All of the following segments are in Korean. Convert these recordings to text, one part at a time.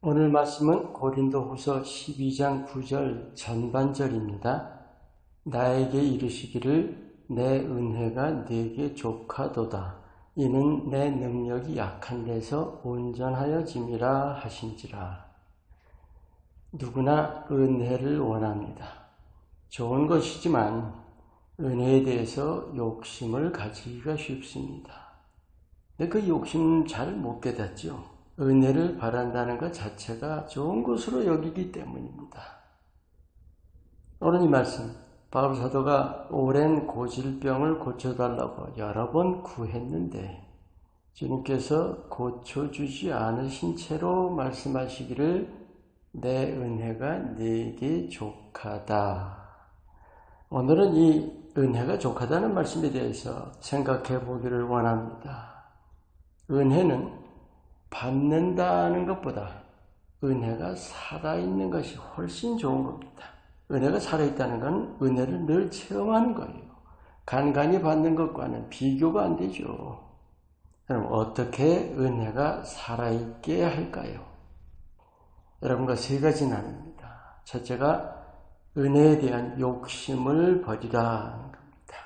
오늘 말씀은 고린도후서 12장 9절 전반절입니다. 나에게 이르시기를 내 은혜가 네게 족하도다. 이는 내 능력이 약한 데서 온전하여 짐이라 하신지라. 누구나 은혜를 원합니다. 좋은 것이지만 은혜에 대해서 욕심을 가지기가 쉽습니다. 근데 그 욕심 잘 못 깨닫죠. 은혜를 바란다는 것 자체가 좋은 것으로 여기기 때문입니다. 오늘 이 말씀, 바울 사도가 오랜 고질병을 고쳐달라고 여러 번 구했는데 주님께서 고쳐주지 않으신 채로 말씀하시기를 내 은혜가 네게 족하다. 오늘은 이 은혜가 족하다는 말씀에 대해서 생각해 보기를 원합니다. 은혜는 받는다는 것보다 은혜가 살아있는 것이 훨씬 좋은 겁니다. 은혜가 살아있다는 건 은혜를 늘 체험하는 거예요. 간간히 받는 것과는 비교가 안 되죠. 그럼 어떻게 은혜가 살아있게 할까요? 여러분과 세 가지 나눕니다. 첫째가 은혜에 대한 욕심을 버리라는 겁니다.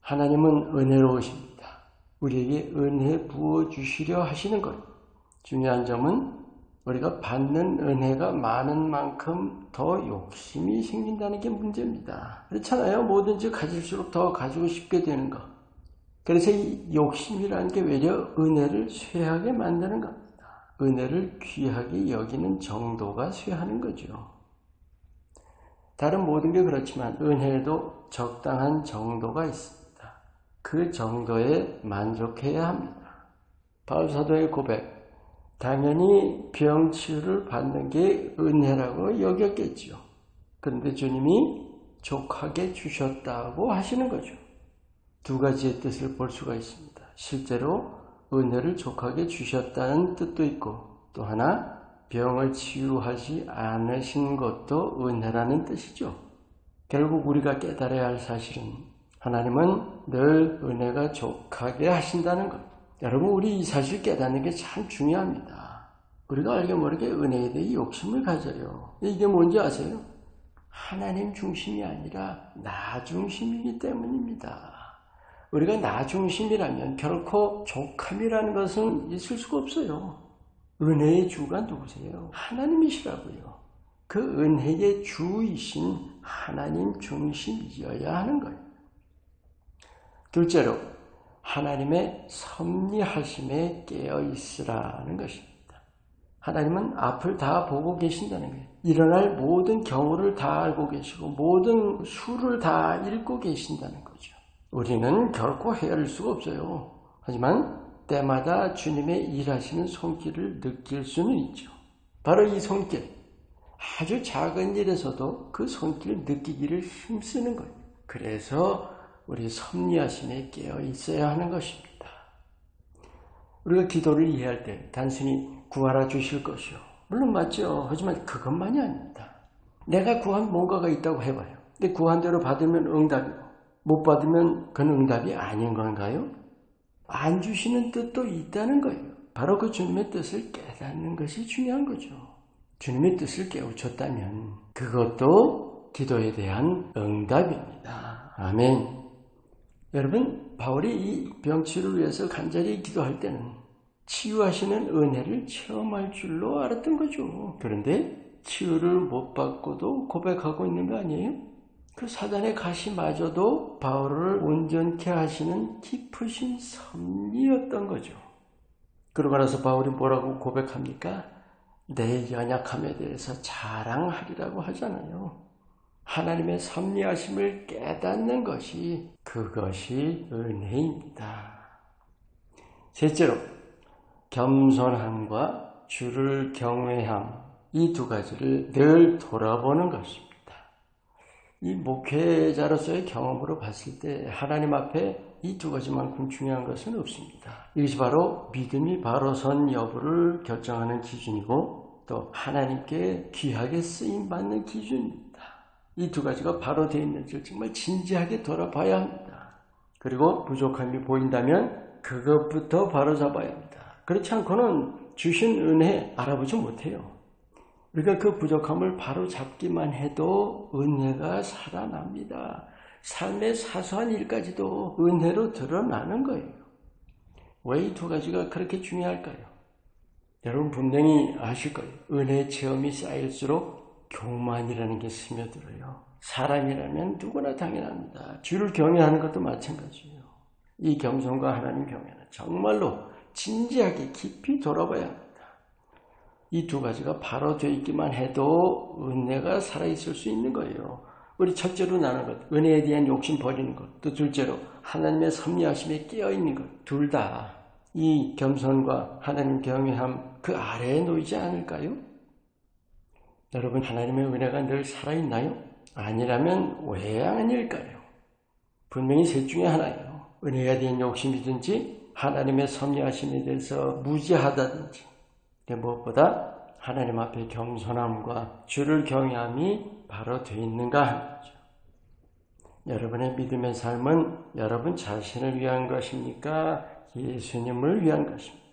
하나님은 은혜로우십니다. 우리에게 은혜 부어 주시려 하시는 것. 중요한 점은 우리가 받는 은혜가 많은 만큼 더 욕심이 생긴다는 게 문제입니다. 그렇잖아요. 뭐든지 가질수록 더 가지고 싶게 되는 것. 그래서 이 욕심이라는 게 외려 은혜를 쇠하게 만드는 겁니다. 은혜를 귀하게 여기는 정도가 쇠하는 거죠. 다른 모든 게 그렇지만 은혜에도 적당한 정도가 있습니다. 그 정도에 만족해야 합니다. 바울 사도의 고백. 당연히 병치유를 받는 게 은혜라고 여겼겠죠. 그런데 주님이 족하게 주셨다고 하시는 거죠. 두 가지의 뜻을 볼 수가 있습니다. 실제로 은혜를 족하게 주셨다는 뜻도 있고 또 하나 병을 치유하지 않으신 것도 은혜라는 뜻이죠. 결국 우리가 깨달아야 할 사실은 하나님은 늘 은혜가 족하게 하신다는 것. 여러분, 우리 이 사실 깨닫는 게 참 중요합니다. 우리가 알게 모르게 은혜에 대해 욕심을 가져요. 이게 뭔지 아세요? 하나님 중심이 아니라 나 중심이기 때문입니다. 우리가 나 중심이라면 결코 족함이라는 것은 있을 수가 없어요. 은혜의 주가 누구세요? 하나님이시라고요. 그 은혜의 주이신 하나님 중심이어야 하는 거예요. 둘째로 하나님의 섭리하심에 깨어 있으라는 것입니다. 하나님은 앞을 다 보고 계신다는 거예요. 일어날 모든 경우를 다 알고 계시고 모든 수를 다 읽고 계신다는 거죠. 우리는 결코 헤아릴 수가 없어요. 하지만 때마다 주님의 일하시는 손길을 느낄 수는 있죠. 바로 이 손길, 아주 작은 일에서도 그 손길을 느끼기를 힘쓰는 거예요. 그래서 우리 섭리하심에 깨어 있어야 하는 것입니다. 우리가 기도를 이해할 때 단순히 구하라 주실 것이요. 물론 맞죠. 하지만 그것만이 아닙니다. 내가 구한 뭔가가 있다고 해봐요. 근데 구한 대로 받으면 응답이고 못 받으면 그건 응답이 아닌 건가요? 안 주시는 뜻도 있다는 거예요. 바로 그 주님의 뜻을 깨닫는 것이 중요한 거죠. 주님의 뜻을 깨우쳤다면 그것도 기도에 대한 응답입니다. 아멘. 여러분, 바울이 이 병치를 위해서 간절히 기도할 때는 치유하시는 은혜를 체험할 줄로 알았던 거죠. 그런데 치유를 못 받고도 고백하고 있는 거 아니에요? 그 사단의 가시마저도 바울을 온전케 하시는 깊으신 섭리였던 거죠. 그러고 나서 바울이 뭐라고 고백합니까? 내 연약함에 대해서 자랑하리라고 하잖아요. 하나님의 섭리하심을 깨닫는 것이 그것이 은혜입니다. 셋째로 겸손함과 주를 경외함 이 두 가지를 늘 돌아보는 것입니다. 이 목회자로서의 경험으로 봤을 때 하나님 앞에 이 두 가지만큼 중요한 것은 없습니다. 이것이 바로 믿음이 바로 선 여부를 결정하는 기준이고 또 하나님께 귀하게 쓰임 받는 기준입니다. 이 두 가지가 바로 되어 있는지 정말 진지하게 돌아봐야 합니다. 그리고 부족함이 보인다면 그것부터 바로 잡아야 합니다. 그렇지 않고는 주신 은혜 알아보지 못해요. 우리가 그 부족함을 바로 잡기만 해도 은혜가 살아납니다. 삶의 사소한 일까지도 은혜로 드러나는 거예요. 왜 이 두 가지가 그렇게 중요할까요? 여러분 분명히 아실 거예요. 은혜 체험이 쌓일수록 교만이라는 게 스며들어요. 사람이라면 누구나 당연합니다. 주를 경외하는 것도 마찬가지예요. 이 겸손과 하나님 경외는 정말로 진지하게 깊이 돌아봐야 합니다. 이 두 가지가 바로 되어 있기만 해도 은혜가 살아있을 수 있는 거예요. 우리 첫째로 나눈 것, 은혜에 대한 욕심 버리는 것. 또 둘째로 하나님의 섭리하심에 깨어있는 것. 둘 다 이 겸손과 하나님 경외함 그 아래에 놓이지 않을까요? 여러분 하나님의 은혜가 늘 살아있나요? 아니라면 왜 아닐까요? 분명히 셋 중에 하나예요. 은혜에 대한 욕심이든지 하나님의 섭리하심에 대해서 무지하다든지 무엇보다 하나님 앞에 겸손함과 주를 경외함이 바로 돼 있는가 하는 거죠. 여러분의 믿음의 삶은 여러분 자신을 위한 것입니까? 예수님을 위한 것입니까?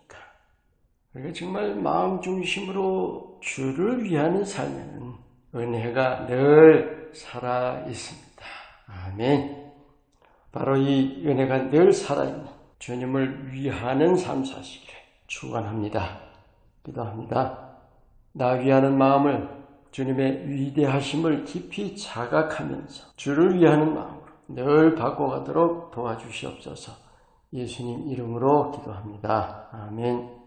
그러니까 정말 마음 중심으로 주를 위하는 삶에는 은혜가 늘 살아 있습니다. 아멘. 바로 이 은혜가 늘 살아있는 주님을 위하는 삶 사시기를 축원합니다. 기도합니다. 나 위하는 마음을 주님의 위대하심을 깊이 자각하면서 주를 위하는 마음으로 늘 바꿔가도록 도와주시옵소서 예수님 이름으로 기도합니다. 아멘.